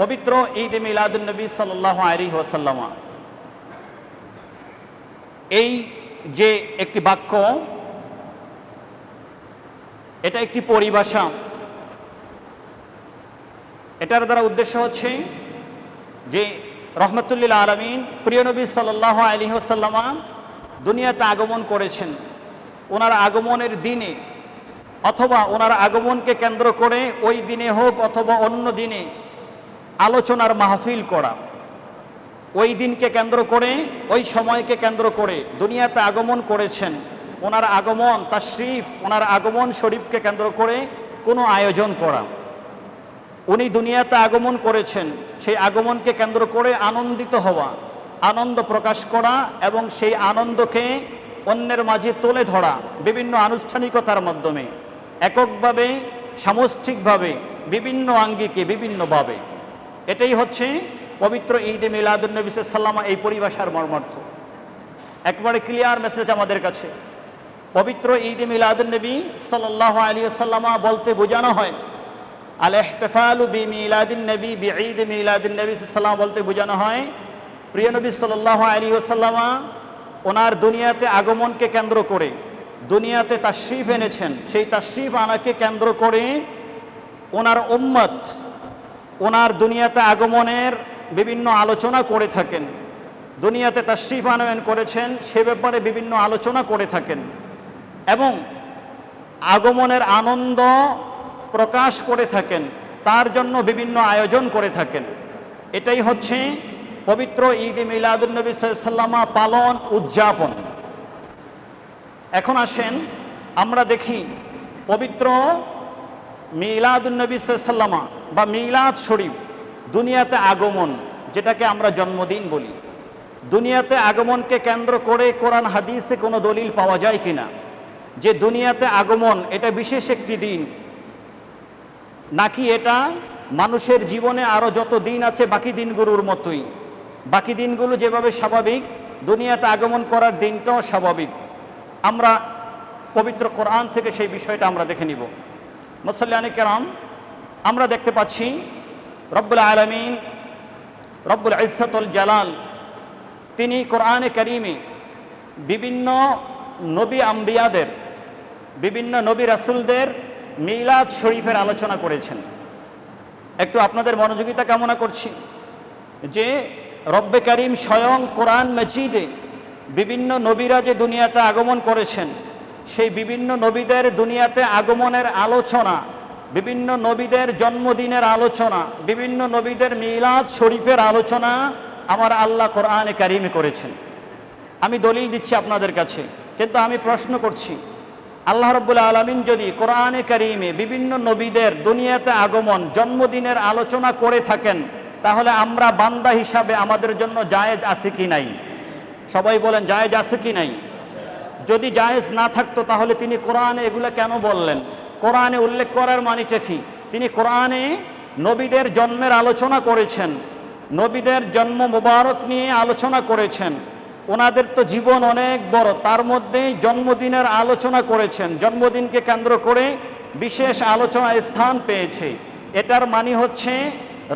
পবিত্র ঈদ মিলাদুলনবী সাল্লাহ আলী ওসাল্লামা এই যে একটি বাক্য, এটা একটি পরিভাষা। এটার দ্বারা উদ্দেশ্য হচ্ছে যে রহমতুল্লিল আলমিন প্রিয় নবী সাল্লাহ আলী ওসাল্লামা দুনিয়াতে আগমন করেছেন। ওনার আগমনের দিনে অথবা ওনার আগমনকে কেন্দ্র করে ওই দিনে হোক অথবা অন্য দিনে আলোচনার মাহফিল করা। ওই দিনকে কেন্দ্র করে, ওই সময়কে কেন্দ্র করে দুনিয়াতে আগমন করেছেন। ওনার আগমন তাশরিফ, ওনার আগমন শরীফকে কেন্দ্র করে কোনো আয়োজন করা। উনি দুনিয়াতে আগমন করেছেন। সেই আগমনকে কেন্দ্র করে আনন্দিত হওয়া, আনন্দ প্রকাশ করা এবং সেই আনন্দকে অন্যের মাঝে তুলে ধরা বিভিন্ন আনুষ্ঠানিকতার মাধ্যমে, এককভাবে, সামষ্টিকভাবে, বিভিন্ন আঙ্গিকে, বিভিন্নভাবে। এটাই হচ্ছে পবিত্র ঈদে মিলাদুলনবী সাল্লামা এই পরিভাষার মর্মার্থ। একবারে ক্লিয়ার মেসেজ আমাদের কাছে। পবিত্র ঈদে মিলাদুলনবী সাল্লাহ আলী সাল্লামা বলতে বোঝানো হয়, আল এহতেফালু বি মিলাদিন নবী বি ঈদ মিলাদিন নবী সাল্লাম বলতে বোঝানো হয়, প্রিয় নবী সাল্লাহ আলী ওসাল্লামা ওনার দুনিয়াতে আগমনকে কেন্দ্র করে, দুনিয়াতে তাশরিফ এনেছেন, সেই তাশরিফ আনাকে কেন্দ্র করে ওনার উম্মত ওনার দুনিয়াতে আগমনের বিভিন্ন আলোচনা করে থাকেন। দুনিয়াতে তাশরিফ আনয়ন করেছেন, সে ব্যাপারে বিভিন্ন আলোচনা করে থাকেন এবং আগমনের আনন্দ প্রকাশ করে থাকেন, তার জন্য বিভিন্ন আয়োজন করে থাকেন। এটাই হচ্ছে পবিত্র ঈদ মিলাদুলনবী সাল্লামা পালন, উদযাপন। এখন আসেন, আমরা দেখি পবিত্র মিলাদুলনবী সাল্লামা বা মিলাদ শরীফ দুনিয়াতে আগমন, যেটাকে আমরা জন্মদিন বলি। দুনিয়াতে আগমনকে কেন্দ্র করে কোরআন হাদিসে কোনো দলিল পাওয়া যায় কিনা? যে দুনিয়াতে আগমন, এটা বিশেষ একটি দিন। নাকি এটা মানুষের জীবনে আরও যত দিন আছে, বাকি দিনগুলোর মতোই? বাকি দিনগুলো যেভাবে স্বাভাবিক, দুনিয়াতে আগমন করার দিনটাও স্বাভাবিক। আমরা পবিত্র কোরআন থেকে সেই বিষয়টা আমরা দেখে নিব। মুসল্লানি কেরাম, আমরা দেখতে পাচ্ছি রব্বুল আলমিন, রব্বুল ইসতুল জালাল, তিনি কোরআনে করিমে বিভিন্ন নবী আম্বিয়াদের, বিভিন্ন নবী রাসুলদের মিলাদ শরীফের আলোচনা করেছেন। একটু আপনাদের মনোযোগিতা কামনা করছি যে রব্বে করিম স্বয়ং কোরআন মজিদে বিভিন্ন নবীরা যে দুনিয়াতে আগমন করেছেন সেই বিভিন্ন নবীদের দুনিয়াতে আগমনের আলোচনা, বিভিন্ন নবীদের জন্মদিনের আলোচনা, বিভিন্ন নবীদের মিলাদ শরীফের আলোচনা আমার আল্লাহ কোরআনে কারিমে করেছেন। আমি দলিল দিচ্ছি আপনাদের কাছে, কিন্তু আমি প্রশ্ন করছি, আল্লাহ রব্বুল আলমিন যদি কোরআনে কারিমে বিভিন্ন নবীদের দুনিয়াতে আগমন, জন্মদিনের আলোচনা করে থাকেন, তাহলে আমরা বান্দা হিসাবে আমাদের জন্য জায়েজ আছে কি নাই? সবাই বলেন, জায়েজ আছে কি নাই? যদি জায়েজ না থাকতো তাহলে তিনি কোরআনে এগুলো কেন বললেন? কোরআনে উল্লেখ করার মানিটা কি? তিনি কোরআনে নবীদের জন্মের আলোচনা করেছেন, নবীদের জন্ম মোবারক নিয়ে আলোচনা করেছেন। ওনাদের তো জীবন অনেক বড়, তার মধ্যে জন্মদিনের আলোচনা করেছেন। জন্মদিনকে কেন্দ্র করে বিশেষ আলোচনায় স্থান পেয়েছে। এটার মানে হচ্ছে,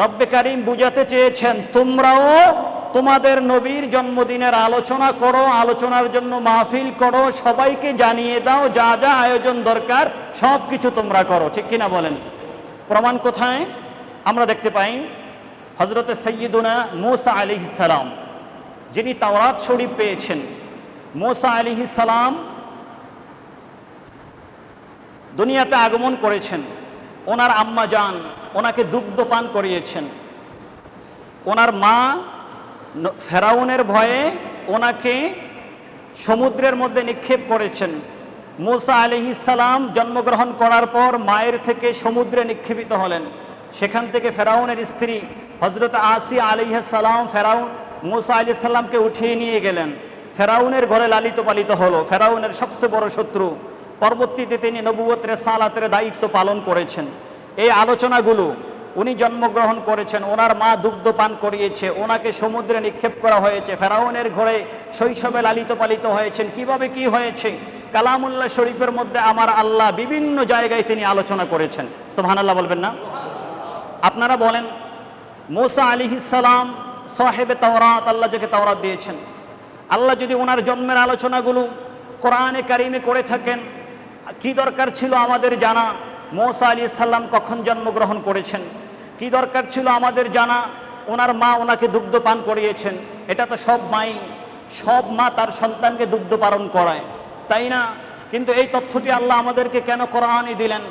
রব্বে কারিম বুঝাতে চেয়েছেন, তোমরাও তোমাদের নবীর জন্মদিনের আলোচনা করো, আলোচনার জন্য মাহফিল করো, সবাইকে জানিয়ে দাও, যা যা আয়োজন দরকার সব কিছু তোমরা করো। ঠিক কিনা বলেন? প্রমাণ কোথায়? আমরা দেখতে পাই হজরতে সৈয়দুনা মোসা আলি সালাম, যিনি তাওরাত শরীফ পেয়েছেন। মোসা আলি সালাম দুনিয়াতে আগমন করেছেন। ওনার আম্মা যান ওনাকে দুগ্ধ পান করিয়েছেন। ওনার মা ফেরাউনের ভয়ে ওনাকে সমুদ্রের মধ্যে নিক্ষেপ করেছেন। মুসা সালাম জন্মগ্রহণ করার পর মায়ের থেকে সমুদ্রে নিক্ষেপিত হলেন। সেখান থেকে ফেরাউনের স্ত্রী হজরত আসি সালাম ফেরাউন, মুসা আলি সাল্লামকে উঠিয়ে নিয়ে গেলেন। ফেরাউনের ঘরে লালিত পালিত হলো। ফেরাউনের সবচেয়ে বড় শত্রু। পরবর্তীতে তিনি নবুয়তের সালাতের দায়িত্ব পালন করেছেন। এই আলোচনাগুলো উনি জন্মগ্রহণ করেছেন, ওনার মা দুগ্ধ পান করিয়েছে, ওনাকে সমুদ্রে নিক্ষেপ করা হয়েছে, ফেরাউনের ঘরে শৈশবে লালিত পালিত হয়েছেন। কীভাবে কি হয়েছে? কালামুল্লাহ শরীফের মধ্যে আমার আল্লাহ বিভিন্ন জায়গায় তিনি আলোচনা করেছেন। সোহান আল্লাহ বলবেন না? আপনারা বলেন, মোসা আলী সালাম সাহেবে তাওরাত, আল্লাহ যাকে তাওরাত দিয়েছেন। আল্লাহ যদি ওনার জন্মের আলোচনাগুলো কোরআনে কারিমে করে থাকেন, কি দরকার ছিল আমাদের জানা? মোসা আলী সাল্লাম কখন জন্মগ্রহণ করেছেন? কি দরকার ছিল আমাদের জানা? ওনার মা ওনাকে দুগ্ধ পান করিয়েছেন। এটা তো সব মাই, সব মা তার সন্তানকে দুগ্ধ পালন করায়, তাই না? কিন্তু এই তথ্যটি আল্লাহ আমাদেরকে কেন কোরআনই দিলেন?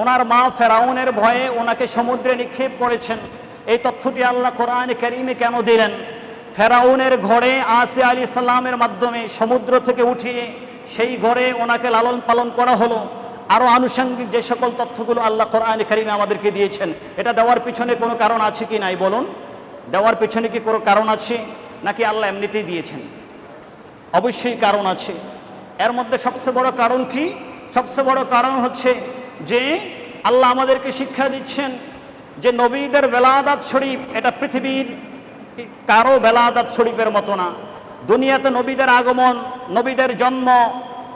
ওনার মা ফেরাউনের ভয়ে ওনাকে সমুদ্রে নিক্ষেপ করেছেন। এই তথ্যটি আল্লাহ কোরআনে করিমে কেন দিলেন? ফেরাউনের ঘরে আসে আলী সাল্লামের মাধ্যমে সমুদ্র থেকে উঠিয়ে সেই ঘরে ওনাকে লালন পালন করা হলো। আরও আনুষঙ্গিক যে সকল তথ্যগুলো আল্লাহ কোরআন করিমে আমাদেরকে দিয়েছেন, এটা দেওয়ার পিছনে কোনো কারণ আছে কি নাই বলুন? দেওয়ার পিছনে কি কোনো কারণ আছে, নাকি আল্লাহ এমনিতেই দিয়েছেন? অবশ্যই কারণ আছে। এর মধ্যে সবচেয়ে বড় কারণ কি? সবচেয়ে বড় কারণ হচ্ছে যে আল্লাহ আমাদেরকে শিক্ষা দিচ্ছেন যে নবীদের বেলাদাত শরীফ, এটা পৃথিবীর কারও বেলাদাত শরীফের মতো না। দুনিয়াতে নবীদের আগমন, নবীদের জন্ম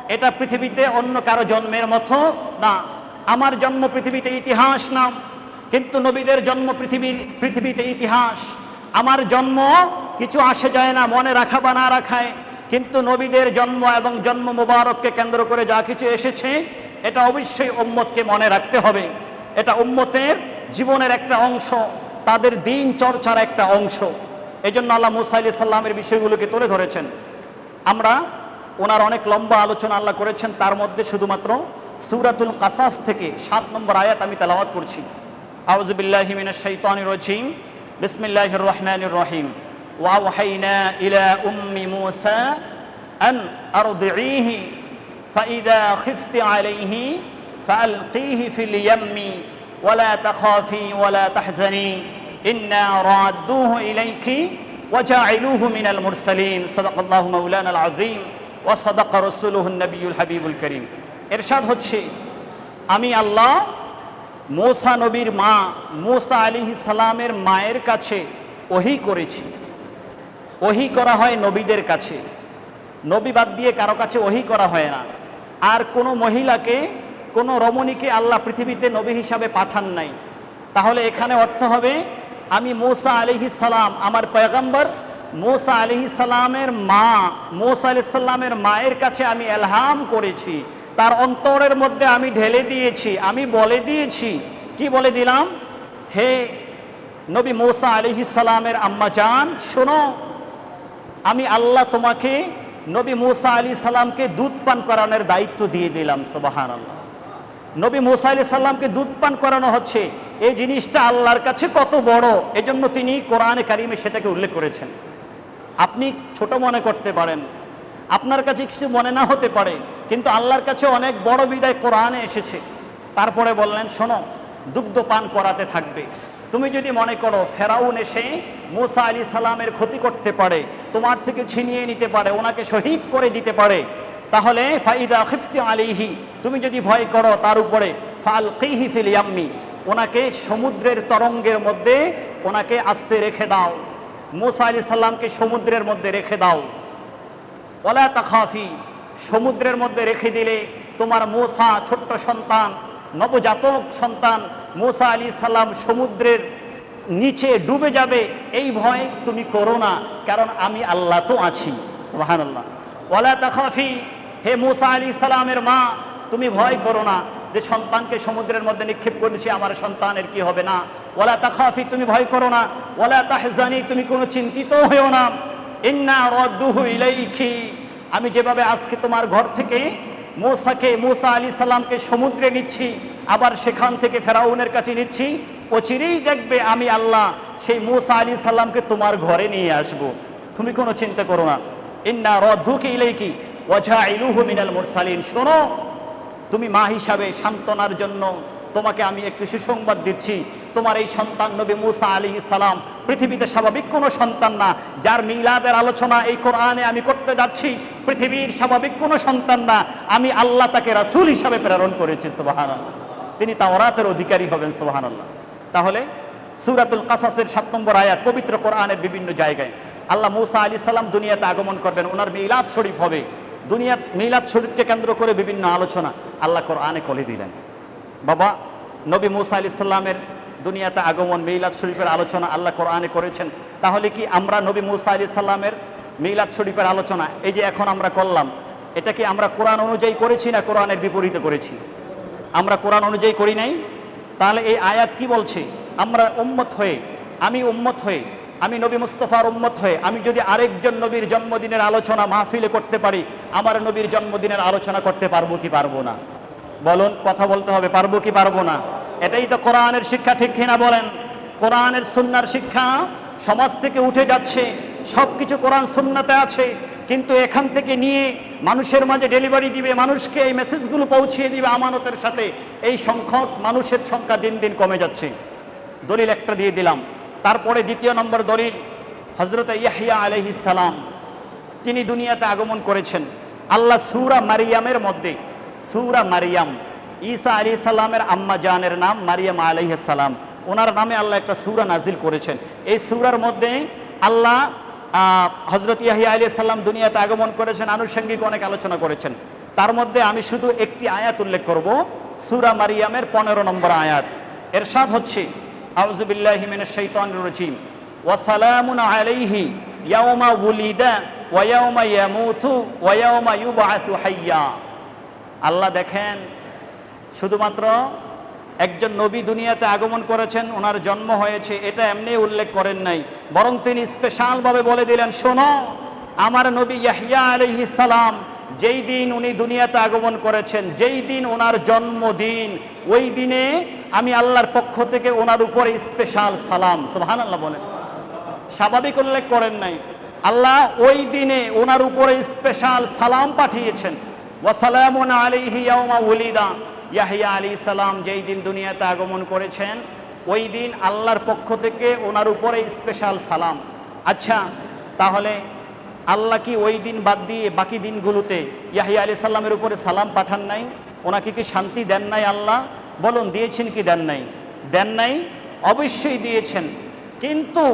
এটা পৃথিবীতে অন্য কারও জন্মের মতো না। আমার জন্ম পৃথিবীতে ইতিহাস না কিন্তু নবীদের জন্ম পৃথিবীর, পৃথিবীতে ইতিহাস। আমার জন্ম কিছু আসে যায় না, মনে রাখা বা না রাখায়। কিন্তু নবীদের জন্ম এবং জন্ম মুবারককে কেন্দ্র করে যা কিছু এসেছে, এটা অবশ্যই উম্মতকে মনে রাখতে হবে। এটা উম্মতের জীবনের একটা অংশ, তাদের দিন চর্চার একটা অংশ। এই জন্য আল্লাহ মুসা আলি সাল্লামের বিষয়গুলোকে তুলে ধরেছেন। আমরা ওনার অনেক লম্বা আলোচনা আল্লাহ করেছেন তার মধ্যে শুধুমাত্র সুরাতুল কাসাস থেকে সাত নম্বর আয়াত আমি তেলাওয়াত করছি আউজবিল্লাহি মিনাশ শাইতানির রাজিম বিসমিল্লাহির রহমানির রহিম ওয়াওহাইনা ইলা উম্মি মুসা আন আরদিহি فإذا خفت عليه فألقيه في اليم ولا تخافي ولا تحزني إنا رادوه إليك وجاعلوه من المرسلين صدق الله مولانا العظيم ওয়াসাদাকা রসুলহনবীল হাবিবুল করিম। এরশাদ হচ্ছে, আমি আল্লাহ মোসা নবীর মা, মোসা আলী সালামের মায়ের কাছে ওহি করেছি। ওহি করা হয় নবীদের কাছে। নবী বাদ দিয়ে কারও কাছে ওহি করা হয় না। আর কোনো মহিলাকে, কোনো রমণীকে আল্লাহ পৃথিবীতে নবী হিসাবে পাঠান নাই। তাহলে এখানে অর্থ হবে, আমি মোসা আলিহি সালাম, আমার পয়গাম্বর মোসা আলিহি সালামের মা, মোসা আলি সাল্লামের মায়ের কাছে আমি এলহাম করেছি। তার অন্তরের মধ্যে আমি ঢেলে দিয়েছি, আমি বলে দিয়েছি। কি বলে দিলাম? হে নবী মোসা আলিহি সালামের আম্মা জান, শোনো, আমি আল্লাহ তোমাকে নবী মোসা আলী সাল্লামকে দুধ পান করানোর দায়িত্ব দিয়ে দিলাম সোবাহান আল্লাহ নবী মোসা আলী সাল্লামকে দুধ পান করানো হচ্ছে, এই জিনিসটা আল্লাহর কাছে কত বড়, এজন্য তিনি কোরআনে কারিমে সেটাকে উল্লেখ করেছেন। আপনি ছোট মনে করতে পারেন। আপনার কাছে কিছু মনে না হতে পারে, কিন্তু আল্লাহর কাছে অনেক বড় বিদায় কোরআনে এসেছে। তারপরে বললেন, শোনো, দুগ্ধ পান করাতে থাকবে। তুমি যদি মনে করো ফেরাউন এসে মোসা আলী সালামের ক্ষতি করতে পারে, তোমার থেকে ছিনিয়ে নিতে পারে, ওনাকে শহীদ করে দিতে পারে, তাহলে ফাইদা খিফতি আলিহি তুমি যদি ভয় করো তার উপরে ফাল কিহি ফিল ইয়াম্মি, ওনাকে সমুদ্রের তরঙ্গের মধ্যে ওনাকে আস্তে রেখে দাও। মুসা আলী সাল্লামকে সমুদ্রের মধ্যে রেখে দাও। ওলা তাখাফি, সমুদ্রের মধ্যে রেখে দিলে তোমার মোসা ছোট্ট সন্তান, নবজাতক সন্তান মোসা আলী সাল্লাম সমুদ্রের নিচে ডুবে যাবে, এই ভয় তুমি করো না, কারণ আমি আল্লাহ তো আছি। সুবাহান আল্লাহ ওলা তাখাফি, হে মোসা আলী সালামের মা, তুমি ভয় করো না যে সন্তানকে সমুদ্রের মধ্যে নিক্ষেপ করেছি, আমার সন্তানের কি হবে না? ওলা তাখাফি, তুমি ভয় করো না। ওলা তাহজানি, তুমি কোনো চিন্তিত হয়েও না। ইন্না ইলাইকি, আমি যেভাবে আজকে তোমার ঘর থেকে মোসাকে, মোসা আলী সাল্লামকে সমুদ্রে নিচ্ছি, আবার সেখান থেকে ফেরাউনের কাছে নিচ্ছি, অচিরেই দেখবে আমি আল্লাহ সেই মোসা আলী সাল্লামকে তোমার ঘরে নিয়ে আসব। তুমি কোনো চিন্তা করো না। ইন্না রদ্দুকে ইলাইকি ওয়াজা ইলুহু মিনাল মুরসালিন। শোনো তুমি মা হিসাবে সান্ত্বনার জন্য তোমাকে আমি একটু সুসংবাদ দিচ্ছি। তোমার এই সন্তান নবী মুসা আলী সালাম পৃথিবীতে স্বাভাবিক কোনো সন্তান না। যার মিলাদের আলোচনা এই কোরআনে আমি করতে যাচ্ছি, পৃথিবীর স্বাভাবিক কোনো সন্তান না। আমি আল্লাহ তাকে রাসূল হিসাবে প্রেরণ করেছি সোহান তিনি তাওরাতের অধিকারী হবেন সোবাহান আল্লাহ তাহলে সুরাতুল কাসাসের সাত নম্বর আয়াত পবিত্র কোরআনের বিভিন্ন জায়গায় আল্লাহ মুসা আলী সালাম দুনিয়াতে আগমন করবেন, ওনার মিলাদ শরীফ হবে। দুনিয়া মিলাদ শরীফকে কেন্দ্র করে বিভিন্ন আলোচনা আল্লাহ কোরআনে কলে দিলেন। বাবা, নবী মুসা আলি সাল্লামের দুনিয়াতে আগমন, মিলাদ শরীফের আলোচনা আল্লাহ কোরআনে করেছেন। তাহলে কি আমরা নবী মুসা আলি সাল্লামের মিলাদ শরীফের আলোচনা, এই যে এখন আমরা করলাম, এটা কি আমরা কোরআন অনুযায়ী করেছি না কোরআনের বিপরীতে করেছি? আমরা কোরআন অনুযায়ী করি নাই? তাহলে এই আয়াত কি বলছে? আমরা উম্মত হয়ে, আমি উম্মত হয়ে আমি নবী মুস্তফার উম্মত হয়ে, আমি যদি আরেকজন নবীর জন্মদিনের আলোচনা মাহফিলে করতে পারি, আমার নবীর জন্মদিনের আলোচনা করতে পারব কি পারব না? বলুন, কথা বলতে হবে, পারব কি পারব না? এটাই তো কোরআনের শিক্ষা, ঠিক কিনা বলেন? কোরআনের সুন্নার শিক্ষা সমাজ থেকে উঠে যাচ্ছে সব কিছু কোরআন সুন্নাতে আছে, কিন্তু এখান থেকে নিয়ে মানুষের মাঝে ডেলিভারি দিবে, মানুষকে এই মেসেজগুলো পৌঁছিয়ে দিবে আমানতের সাথে, এই সংখ্যক মানুষের সংখ্যা দিন দিন কমে যাচ্ছে। দলিল একটা দিয়ে দিলাম। তারপরে দ্বিতীয় নম্বর দলিল হজরত ইয়াহিয়া আলহি সালাম। তিনি দুনিয়াতে আগমন করেছেন। আল্লাহ সুরা মারিয়ামের মধ্যে, সুরা মারিয়াম, ঈসা আলী সাল্লামের আম্মা জানের নাম মারিয়াম আলহ সালাম। ওনার নামে আল্লাহ একটা সুরা নাজিল করেছেন। এই সুরার মধ্যে আল্লাহ হজরত ইয়াহিয়া আলী সাল্লাম দুনিয়াতে আগমন করেছেন, আনুষঙ্গিক অনেক আলোচনা করেছেন। তার মধ্যে আমি শুধু একটি আয়াত উল্লেখ করব, সুরা মারিয়ামের পনেরো নম্বর আয়াত। এরশাদ হচ্ছে আউজুবিল্লাহি মিনাশ শাইতানির রাজিম। ওয়া সালামুন আলাইহি ইয়াউমা উলিদা ওয়া ইয়াউমা ইয়ামুতু ওয়া ইয়াউমা ইউবআসু হাইয়া। আল্লাহ দেখেন, শুধুমাত্র একজন নবী দুনিয়াতে আগমন করেছেন, ওনার জন্ম হয়েছে, এটা এমনি উল্লেখ করেন নাই। বরং তিনি স্পেশালভাবে বলে দিলেন, শোনো, আমার নবী ইয়াহিয়া আলাইহিস সালাম যেই দিন উনি দুনিয়াতে আগমন করেছেন, যেই দিন ওনার জন্মদিন, ওই দিনে আমি আল্লাহর পক্ষ থেকে ওনার উপরে স্পেশাল সালাম। সুবহান আল্লাহ বলেন। স্বাভাবিক উল্লেখ করেন নাই। আল্লাহ ওই দিনে ওনার উপরে স্পেশাল সালাম পাঠিয়েছেন। ওয়াসালামুন আলাইহি ইয়াউমা উলিদা। ইয়াহিয়া আলী সালাম যেই দিন দুনিয়াতে আগমন করেছেন, ওই দিন আল্লাহর পক্ষ থেকে ওনার উপরে স্পেশাল সালাম। আচ্ছা তাহলে আল্লাহ কি ওই দিন বাদ দিয়ে বাকি দিনগুলোতে ইয়াহিয়া আলী সাল্লামের উপরে সালাম পাঠান নাই? ওনাকে কি শান্তি দেন নাই আল্লাহ? বলুন, দিয়েছেন কি দেন নাই? দেন নাই? অবশ্যই দিয়েছেন। কিন্তু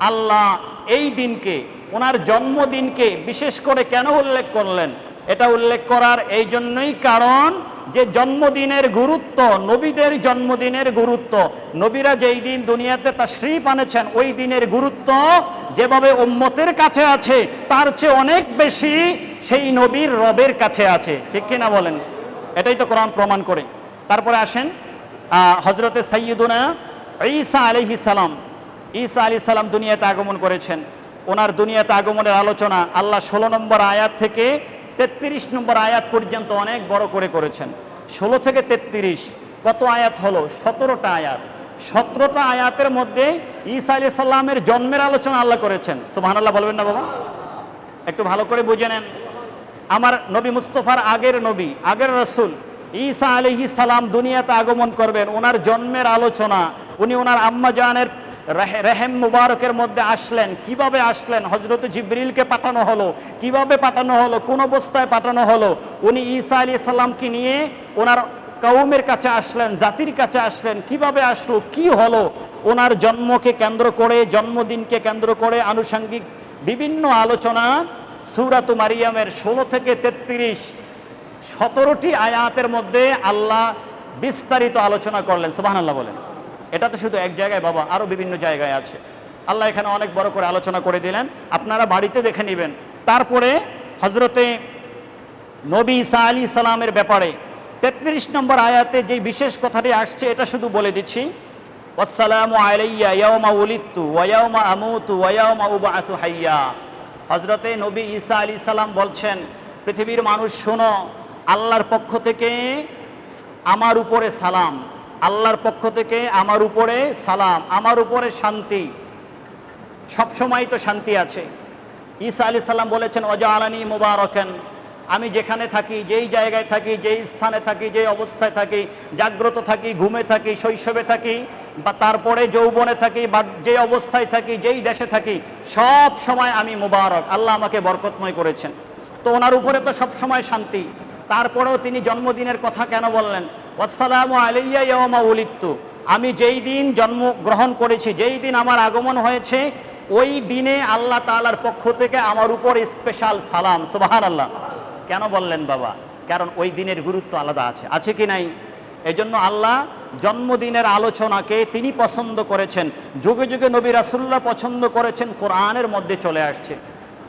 আল্লাহ এই দিনকে, ওনার জন্মদিনকে বিশেষ করে কেন উল্লেখ করলেন? এটা উল্লেখ করার এই জন্যই কারণ যে জন্মদিনের গুরুত্ব, নবীদের জন্মদিনের গুরুত্ব, নবীরা যেই দিন দুনিয়াতে তাশরিফ আনেছেন, ওই দিনের গুরুত্ব যেভাবে উম্মতের কাছে আছে, তার চেয়ে অনেক বেশি সেই নবীর রবের কাছে আছে। ঠিক কিনা বলেন? এটাই তো কোরআন প্রমাণ করে। তারপরে আসেন হজরতে সৈয়দুনা ঈসা আলহি সালাম। ঈসা আলী সালাম দুনিয়াতে আগমন করেছেন। ওনার দুনিয়াতে আগমনের আলোচনা আল্লাহ ষোলো নম্বর আয়াত থেকে তেত্রিশ নম্বর আয়াত পর্যন্ত অনেক বড় করে করেছেন। ষোলো থেকে তেত্রিশ, কত আয়াত হলো? সতেরোটা আয়াত। সতেরোটা আয়াতের মধ্যে ঈসা আলি সাল্লামের জন্মের আলোচনা আল্লাহ করেছেন। সুবাহান আল্লাহ বলবেন না বাবা? একটু ভালো করে বুঝে নেন। আমার নবী মুস্তফার আগের নবী, আগের রসুল, ঈসা আলহি সালাম দুনিয়াতে আগমন করবেন। ওনার জন্মের আলোচনা, উনি ওনার আম্মা জানের রেহেম মুবারকের মধ্যে আসলেন। কীভাবে আসলেন? হজরত জিব্রিলকে পাঠানো হলো। কীভাবে পাঠানো হলো? কোন অবস্থায় পাঠানো হলো? উনি ঈসা আলী সাল্লামকে নিয়ে ওনার কৌমের কাছে আসলেন, জাতির কাছে আসলেন। কীভাবে আসলো? কি হলো? ওনার জন্মকে কেন্দ্র করে, জন্মদিনকে কেন্দ্র করে আনুষঙ্গিক বিভিন্ন আলোচনা সুরাতু মারিয়ামের ষোলো থেকে তেত্রিশ, সতেরোটি আয়াতের মধ্যে আল্লাহ বিস্তারিত আলোচনা করলেন। সুবাহ আল্লাহ বলেন। এটা তো শুধু এক জায়গায় বাবা আরও বিভিন্ন জায়গায় আছে। আল্লাহ এখানে অনেক বড় করে আলোচনা করে দিলেন। আপনারা বাড়িতে দেখে নেবেন। তারপরে হজরতে নবী ইসা আলী সালামের ব্যাপারে তেত্রিশ নম্বর আয়াতে যে বিশেষ কথাটি আসছে, এটা শুধু বলে দিচ্ছি। আলাইয়া হাইয়া। হজরতে নবী ঈসা আলী সালাম বলছেন, পৃথিবীর মানুষ শোনো, আল্লাহর পক্ষ থেকে আমার উপরে সালাম। আল্লাহর পক্ষ থেকে আমার উপরে সালাম, আমার উপরে শান্তি। সবসময় তো শান্তি আছে। ঈসা আলি সাল্লাম বলেছেন অজা আলানি মুবারকেন। আমি যেখানে থাকি, যেই জায়গায় থাকি, যেই স্থানে থাকি, যেই অবস্থায় থাকি, জাগ্রত থাকি, ঘুমে থাকি, শৈশবে থাকি, বা তারপরে যৌবনে থাকি, বা যে অবস্থায় থাকি, যেই দেশে থাকি, সব সময় আমি মুবারক। আল্লাহ আমাকে বরকতময় করেছেন। তো ওনার উপরে তো সব সময় শান্তি। তারপরেও তিনি জন্মদিনের কথা কেন বললেন? আসসালামু আলাইয়া ইয়ামা উলিত্তু আমি যেই দিন জন্ম গ্রহণ করেছি, যেই দিন আমার আগমন হয়েছে, ওই দিনে আল্লাহ তালার পক্ষ থেকে আমার উপর স্পেশাল সালাম। সুবাহান আল্লাহ কেন বললেন বাবা? কারণ ওই দিনের গুরুত্ব আলাদা আছে। আছে কি নাই? এই জন্য আল্লাহ জন্মদিনের আলোচনাকে তিনি পছন্দ করেছেন। যুগে যুগে নবী রাসুল্লাহ পছন্দ করেছেন, কোরআনের মধ্যে চলে আসছে।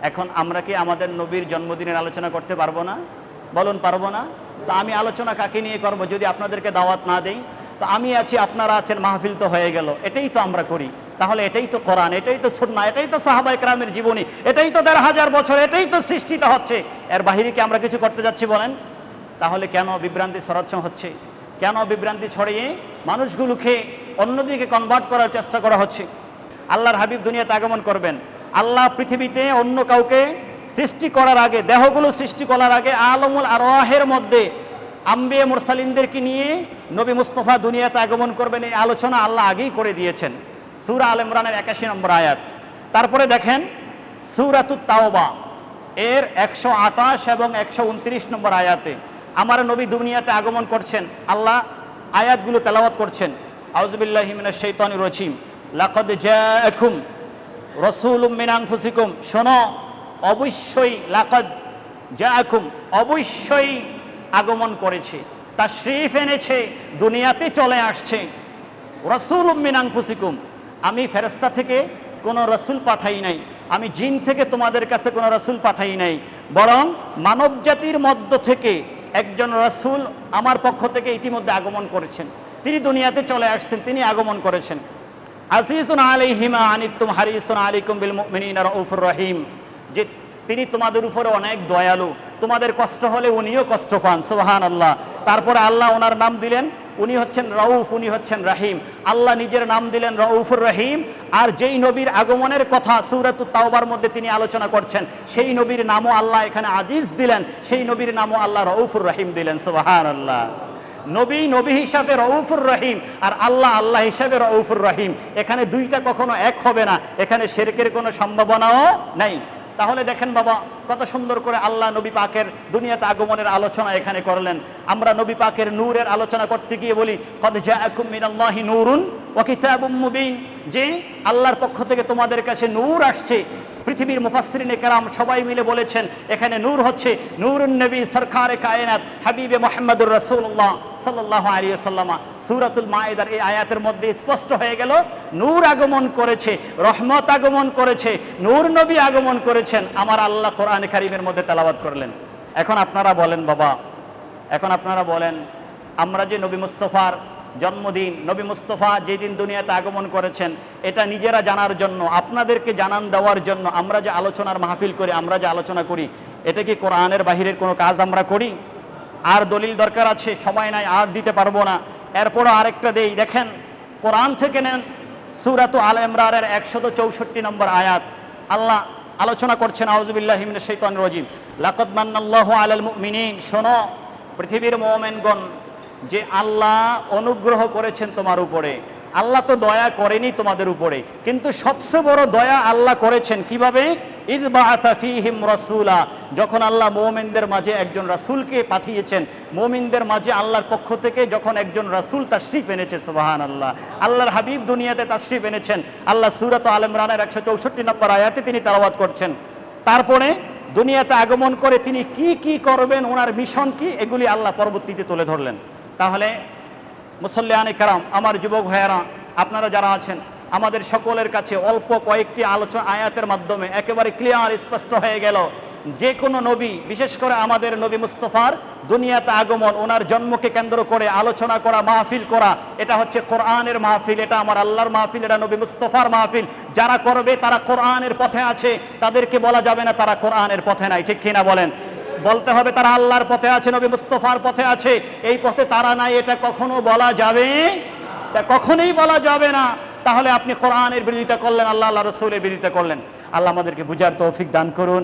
এখন আমরা কি আমাদের নবীর জন্মদিনের আলোচনা করতে পারব না? বলুন, পারব না? তা আমি আলোচনা কাকে নিয়ে করব যদি আপনাদেরকে দাওয়াত না দেই? তো আমি আছি, আপনারা আছেন, মাহফিল তো হয়ে গেল। এটাই তো আমরা করি। তাহলে এটাই তো কোরআন, এটাই তো সুন্না এটাই তো সাহাবা ক্রামের জীবনী, এটাই তো দেড় হাজার বছর, এটাই তো সৃষ্টিটা হচ্ছে। এর বাহিরে কি আমরা কিছু করতে যাচ্ছি বলেন? তাহলে কেন বিভ্রান্তি সরচ্ছ হচ্ছে? কেন বিভ্রান্তি ছড়িয়ে মানুষগুলোকে অন্যদিকে কনভার্ট করার চেষ্টা করা হচ্ছে? আল্লাহর হাবিব দুনিয়াতে আগমন করবেন। আল্লাহ পৃথিবীতে অন্য কাউকে সৃষ্টি করার আগে, দেহগুলো সৃষ্টি করার আগে আলমুল আরোহের মধ্যে আম্বিয়ে মুরসালিনদেরকে নিয়ে নবী মুস্তফা দুনিয়াতে আগমন করবেন, এই আলোচনা আল্লাহ আগেই করে দিয়েছেন। সুরা আল ইমরানের একাশি নম্বর আয়াত। তারপরে দেখেন, সুরাতুত তাওবা, এর একশো আঠাশ এবং একশো উনত্রিশ নম্বর আয়াতে, আমার নবী দুনিয়াতে আগমন করছেন, আল্লাহ আয়াতগুলো তেলাওয়াত করছেন। আউজবিল্লাহ হিমিনা শৈতানি রচিম লাকদ জাকুম রসুল মিনাং ফুসিকুম শোনো অবশ্যই লাকদ জাকুম অবশ্যই আগমন করেছে তা শ্রীফ এনেছে, দুনিয়াতে চলে আসছে। রসুল মিনাং ফুসিকুম আমি ফেরেস্তা থেকে কোনো রসুল পাঠাই নাই, আমি জিন থেকে তোমাদের কাছে কোনো রসুল পাঠাই নাই, বরং মানব জাতির মধ্য থেকে একজন রসুল আমার পক্ষ থেকে ইতিমধ্যে আগমন করেছেন। তিনি দুনিয়াতে চলে আসছেন, তিনি আগমন করেছেন। আজিজুন আলাইহিমা আনিতুম হারিসুন আলাইকুম বিল রাউফুর রহিম। যে তিনি তোমাদের উপরে অনেক দয়ালু। তোমাদের কষ্ট হলে উনিও কষ্ট পান সুবহান আল্লাহ তারপরে আল্লাহ ওনার নাম দিলেন, উনি হচ্ছেন রউফ, উনি হচ্ছেন রাহিম। আল্লাহ নিজের নাম দিলেন রউফুর রহিম। আর যেই নবীর আগমনের কথা সুরাতুত তাওবার মধ্যে তিনি আলোচনা করছেন, সেই নবীর নামও আল্লাহ এখানে আজিজ দিলেন, সেই নবীর নামও আল্লাহ রউফুর রহিম দিলেন সুবহান আল্লাহ নবী নবী হিসাবে রউফুর রহিম, আর আল্লাহ আল্লাহ হিসাবে রউফুর রহিম। এখানে দুইটা কখনো এক হবে না, এখানে শেরকের কোনো সম্ভাবনাও নাই। তাহলে দেখেন বাবা, কত সুন্দর করে আল্লাহ নবী পাকের দুনিয়াতে আগমনের আলোচনা এখানে করলেন। আমরা নবী পাকের নূরের আলোচনা করতে গিয়ে বলি, কদ নূরুন যে আল্লাহর পক্ষ থেকে তোমাদের কাছে নূর আসছে পৃথিবীর মুফাসসিরিনে কেরাম সবাই মিলে বলেছেন, এখানে নূর হচ্ছে নবী সরকারে কায়নাত, হাবিবে মোহাম্মদুর রাসূলুল্লাহ সাল্লাল্লাহু আলাইহি সাল্লামা সূরাতুল মায়েদার এই আয়াতের মধ্যে স্পষ্ট হয়ে গেল, নূর আগমন করেছে, রহমত আগমন করেছে, নূর নবী আগমন করেছেন। আমার আল্লাহ কোরআন কারিমের মধ্যে তেলাওয়াত করলেন। এখন আপনারা বলেন, বাবা, এখন আপনারা বলেন, আমরা যে নবী মুস্তফার জন্মদিন, নবী মুস্তফা যেদিন দুনিয়াতে আগমন করেছেন, এটা নিজেরা জানার জন্য, আপনাদেরকে জানান দেওয়ার জন্য, আমরা যে আলোচনার মাহফিল করি, আমরা যে আলোচনা করি, এটা কি কোরআনের বাহিরের কোনো কাজ আমরা করি? আর দলিল দরকার আছে, সময় নাই, আর দিতে পারব না। এরপরও আরেকটা দেই, দেখেন, কোরআন থেকে নেন, সুরাত আল ইমরানের একশত চৌষট্টি নম্বর আয়াত। আল্লাহ আলোচনা করছেন আউজুবিল্লাহ হিমিন শৈতান রজিম। লাকদ মান্নাল্লাহু আলাল মুমিনিন। শোনো, পৃথিবীর মোমেনগণ যে আল্লাহ অনুগ্রহ করেছেন তোমার উপরে। আল্লাহ তো দয়া করেনি তোমাদের উপরে। কিন্তু সবচেয়ে বড় দয়া আল্লাহ করেছেন কীভাবে? ঈদ ফিহিম রসুলা। যখন আল্লাহ মোমেনদের মাঝে একজন রাসূলকে পাঠিয়েছেন, মোমিনদের মাঝে আল্লাহর পক্ষ থেকে যখন একজন রাসূল তাশরিফ এনেছে সোহান আল্লাহ আল্লাহর হাবিব দুনিয়াতে তাশরিফ এনেছেন। আল্লাহ সুরাত আল ইমরানের একশো চৌষট্টি নম্বর আয়াতে তিনি তালাবাদ করছেন। তারপরে দুনিয়াতে আগমন করে তিনি কি কি করবেন, ওনার মিশন কি, এগুলি আল্লাহ পরবর্তীতে তুলে ধরলেন। তাহলে মুসল্লিয়ানে কারাম, আমার যুবক ভাইয়েরা, আপনারা যারা আছেন, আমাদের সকলের কাছে অল্প কয়েকটি আলোচনা আয়াতের মাধ্যমে একেবারে ক্লিয়ার স্পষ্ট হয়ে গেল। যে কোনো নবী, বিশেষ করে আমাদের নবী মুস্তফার দুনিয়াতে আগমন, ওনার জন্মকে কেন্দ্র করে আলোচনা করা, মাহফিল করা, এটা হচ্ছে কোরআনের মাহফিল, এটা আমার আল্লাহর মাহফিল, এটা নবী মুস্তফার মাহফিল। যারা করবে, তারা কোরআনের পথে আছে, তাদেরকে বলা যাবে না তারা কোরআনের পথে নাই, ঠিক কিনা বলেন? বলতে হবে তারা আল্লাহর পথে আছে, নবী মুস্তফার পথে আছে। এই পথে তারা নাই, এটা কখনো বলা যাবে? কখনোই বলা যাবে না। তাহলে আপনি কোরআনের বিরোধিতা করলেন, আল্লাহ আল্লাহ রসুলের বিরোধিতা করলেন। আল্লাহ আমাদেরকে বুঝার তৌফিক দান করুন।